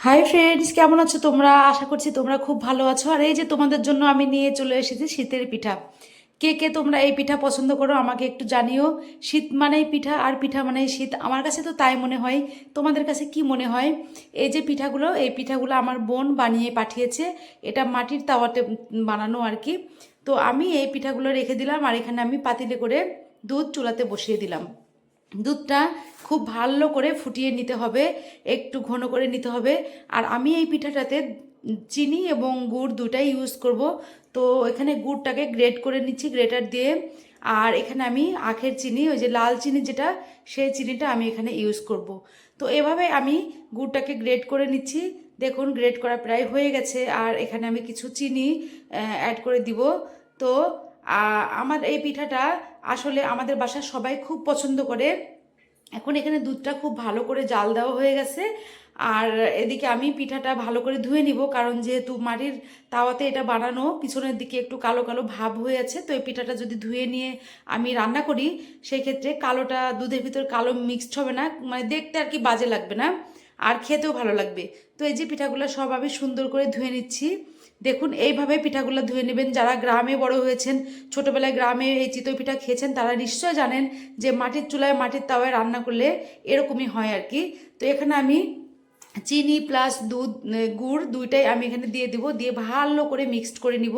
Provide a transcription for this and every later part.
Hi friends কেমন আছো তোমরা? আশা করছি তোমরা খুব ভালো আছো। আর এই যে তোমাদের জন্য আমি নিয়ে চলে এসেছি শীতের পিঠা। কে কে তোমরা এই পিঠা পছন্দ করো আমাকে একটু জানিও। শীত মানেই পিঠা আর পিঠা মানেই শীত। আমার কাছে তো তাই মনে হয়। তোমাদের কাছে কি মনে হয়? এই যে পিঠাগুলো, এই পিঠাগুলো আমার বোন বানিয়ে পাঠিয়েছে। এটা মাটির তাওয়াতে বানানো আর কি। তো আমি এই পিঠাগুলো রেখে দিলাম আর এখানে আমি পাতিলে করে দুধ চুলাতে বসিয়ে দিলাম। দুধটা খুব ভালো করে ফুটিয়ে নিতে হবে, একটু ঘন করে নিতে হবে। আর আমি এই পিঠাটাতে চিনি এবং গুড় দুটাই ইউজ করব। তো এখানে গুড়টাকে গ্রেট করে নিচ্ছি গ্রেটার দিয়ে। আর এখানে আমি আখের চিনি, ওই যে লাল চিনি যেটা, সেই চিনিটা আমি এখানে ইউজ করব। তো এভাবে আমি গুড়টাকে গ্রেট করে নিচ্ছি। দেখুন গ্রেট করা প্রায় হয়ে গেছে। আর এখানে আমি কিছু চিনি অ্যাড করে দিব। তো আমার এই পিঠাটা আসলে আমাদের বাসার সবাই খুব পছন্দ করে। এখন এখানে দুধটা খুব ভালো করে জাল দেওয়া হয়ে গেছে। আর এদিকে আমি পিঠাটা ভালো করে ধুয়ে নিব, কারণ যেহেতু মাটির তাওয়াতে এটা বানানো, পিছনের দিকে একটু কালো কালো ভাব হয়ে আছে, তো এই পিঠাটা যদি ধুয়ে নিয়ে আমি রান্না করি সেই ক্ষেত্রে কালোটা, দুধের ভিতর কালো মিক্সড হবে না মানে দেখতে আর কি বাজে লাগবে না, আর খেতেও ভালো লাগবে। তো এই যে পিঠাগুলো সব আমি সুন্দর করে ধুয়ে নিচ্ছি। দেখুন, এইভাবে পিঠাগুলো ধুয়ে নেবেন। যারা গ্রামে বড় হয়েছেন, ছোটোবেলায় গ্রামে এই চিতই পিঠা খেয়েছেন, তারা নিশ্চয় জানেন যে মাটির চুলায় মাটির তাওয়ায় রান্না করলে এরকমই হয় আর কি। তো এখানে আমি চিনি প্লাস দুধ গুড় দুইটাই আমি এখানে দিয়ে দেবো। দিয়ে ভালো করে মিক্সড করে নিব।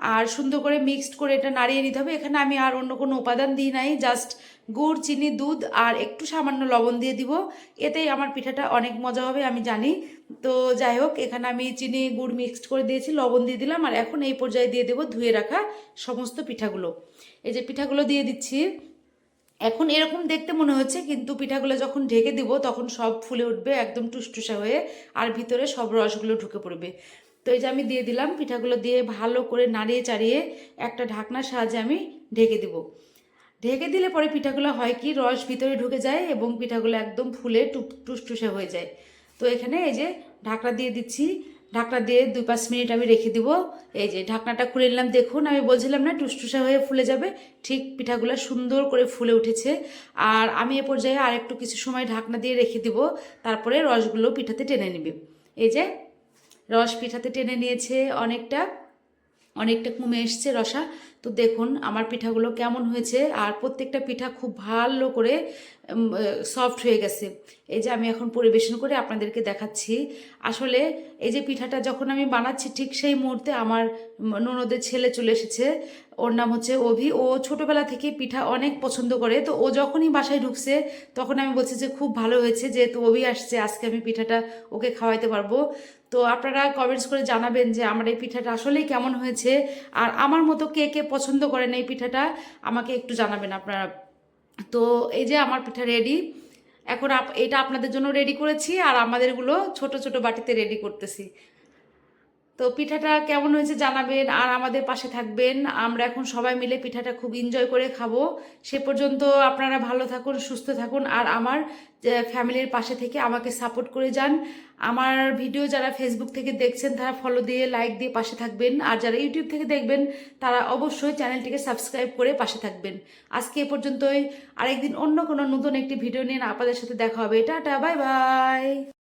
আর সুন্দর করে মিক্সড করে এটা নাড়িয়ে নিতে হবে। এখানে আমি আর অন্য কোনো উপাদান দিই নাই জাস্ট গুড়, চিনি, দুধ আর একটু সামান্য লবণ দিয়ে দিব। এতেই আমার পিঠাটা অনেক মজা হবে, আমি জানি। তো যাই হোক, এখানে আমি চিনি, গুড় মিক্সড করে দিয়েছি, লবণ দিয়ে দিলাম আর এখন এই পর্যায়ে দিয়ে দেবো ধুয়ে রাখা সমস্ত পিঠাগুলো। এই যে পিঠাগুলো দিয়ে দিচ্ছি, এখন এরকম দেখতে মনে হচ্ছে, কিন্তু পিঠাগুলো যখন ঢেকে দিব, তখন সব ফুলে উঠবে, একদম টুসটুসা হয়ে আর ভিতরে সব রসগুলো ঢুকে পড়বে। তো এই যে আমি দিয়ে দিলাম, পিঠাগুলো দিয়ে ভালো করে নাড়িয়ে চাড়িয়ে একটা ঢাকনার সাহায্যে আমি ঢেকে দিব। ঢেকে দিলে পরে পিঠাগুলো হয় কি, রস ভিতরে ঢুকে যায় এবং পিঠাগুলো একদম ফুলে টুপ, টুসটুসে হয়ে যায়। তো এখানে এই যে ঢাকনা দিয়ে দিচ্ছি। ঢাকনা দিয়ে দুই, পাঁচ মিনিট আমি রেখে দিব। এই যে ঢাকনাটা খুলে নিলাম। দেখুন, আমি বলছিলাম না টুসটুসা হয়ে ফুলে যাবে। ঠিক পিঠাগুলো সুন্দর করে ফুলে উঠেছে। আর আমি এ পর্যায়ে আর একটু কিছু সময় ঢাকনা দিয়ে রেখে দিব। তারপরে রসগুলো পিঠাতে টেনে নেবে। এই যে রস পিঠাতে টেনে নিয়েছে অনেকটা। অনেকটা কমে এসছে রসা। তো দেখুন আমার পিঠাগুলো কেমন হয়েছে। আর প্রত্যেকটা পিঠা খুব ভালো করে সফট হয়ে গেছে। এই যে আমি এখন পরিবেশন করে আপনাদেরকে দেখাচ্ছি। আসলে এই যে পিঠাটা যখন আমি বানাচ্ছি, ঠিক সেই মুহূর্তে আমার ননদের ছেলে চলে এসেছে। ওর নাম হচ্ছে অভি। ও ছোটোবেলা থেকে পিঠা অনেক পছন্দ করে। তো ও যখনই বাসায় ঢুকছে, তখন আমি বলছি যে খুব ভালো হয়েছে যেহেতু অভি আসছে, আজকে আমি পিঠাটা ওকে খাওয়াইতে পারব। তো আপনারা কমেন্টস করে জানাবেন যে আমার এই পিঠাটা আসলেই কেমন হয়েছে, আর আমার মতো কে কে পছন্দ করেন এই পিঠাটা, আমাকে একটু জানাবেন আপনারা। তো এই যে আমার পিঠা রেডি এখন এটা আপনাদের জন্য রেডি করেছি, আর আমাদেরগুলো ছোট ছোট বাটিতে রেডি করতেছি। তো পিঠাটা কেমন হয়েছে জানাবেন আর আমাদের পাশে থাকবেন। আমরা এখন সবাই মিলে পিঠাটা খুব এনজয় করে খাব। সে পর্যন্ত আপনারা ভালো থাকুন, সুস্থ থাকুন আর আমার ফ্যামিলির পাশে থেকে আমাকে সাপোর্ট করে যান। আমার ভিডিও যারা ফেসবুক থেকে দেখছেন, তারা ফলো দিয়ে লাইক দিয়ে পাশে থাকবেন। আর যারা ইউটিউব থেকে দেখবেন, তারা অবশ্যই চ্যানেলটিকে সাবস্ক্রাইব করে পাশে থাকবেন। আজকে এ পর্যন্তই। আরেকদিন অন্য কোনো নতুন একটি ভিডিও নিয়ে আপনাদের সাথে দেখা হবে। Tata bye bye